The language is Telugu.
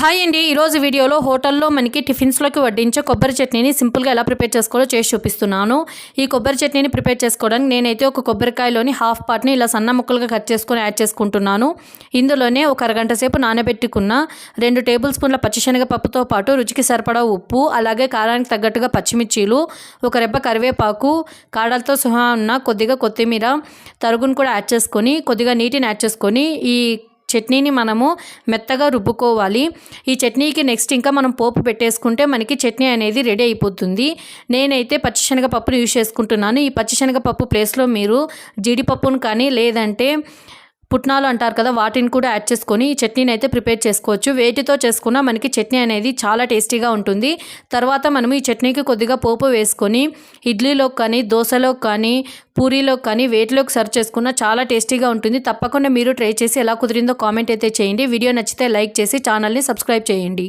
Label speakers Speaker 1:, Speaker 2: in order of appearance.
Speaker 1: హాయ్ అండి. ఈరోజు వీడియోలో హోటల్లో మనకి టిఫిన్స్లోకి వడ్డించే కొబ్బరి చట్నీని సింపుల్గా ఎలా ప్రిపేర్ చేసుకోవాలో చేసి చూపిస్తున్నాను. ఈ కొబ్బరి చట్నీని ప్రిపేర్ చేసుకోవడానికి నేనైతే ఒక కొబ్బరికాయలోని హాఫ్ పార్ట్ని ఇలా సన్న ముక్కలుగా కట్ చేసుకొని యాడ్ చేసుకుంటున్నాను. ఇందులోనే ఒక అరగంట సేపు నానబెట్టుకున్న రెండు టేబుల్ స్పూన్ల పచ్చిశనగపప్పుతో పాటు రుచికి సరిపడా ఉప్పు అలాగే కారానికి తగ్గట్టుగా పచ్చిమిర్చీలు ఒక రెబ్బ కరివేపాకు కాడలతో సహా ఉన్న కొద్దిగా కొత్తిమీర తరుగును కూడా యాడ్ చేసుకొని కొద్దిగా నీటిని యాడ్ చేసుకొని ఈ చట్నీని మనము మెత్తగా రుబ్బుకోవాలి. ఈ చట్నీకి నెక్స్ట్ ఇంకా మనం పోపు పెట్టేసుకుంటే మనకి చట్నీ అనేది రెడీ అయిపోతుంది. నేనైతే పచ్చిశనగపప్పును యూజ్ చేసుకుంటున్నాను. ఈ పచ్చిశనగపప్పు ప్లేస్లో మీరు జీడిపప్పును కానీ లేదంటే పుట్నాలు అంటారు కదా వాటిని కూడా యాడ్ చేసుకొని ఈ చట్నీని అయితే ప్రిపేర్ చేసుకోవచ్చు. వేటితో చేసుకున్నా మనకి చట్నీ అనేది చాలా టేస్టీగా ఉంటుంది. తర్వాత మనం ఈ చట్నీకి కొద్దిగా పోపు వేసుకొని ఇడ్లీలోకి కానీ దోశలోకి కానీ పూరీలోకి కానీ వేటిలోకి సర్వ్ చేసుకున్నా చాలా టేస్టీగా ఉంటుంది. తప్పకుండా మీరు ట్రై చేసి ఎలా కుదిరిందో కామెంట్ అయితే చేయండి. వీడియో నచ్చితే లైక్ చేసి ఛానల్ని సబ్స్క్రైబ్ చేయండి.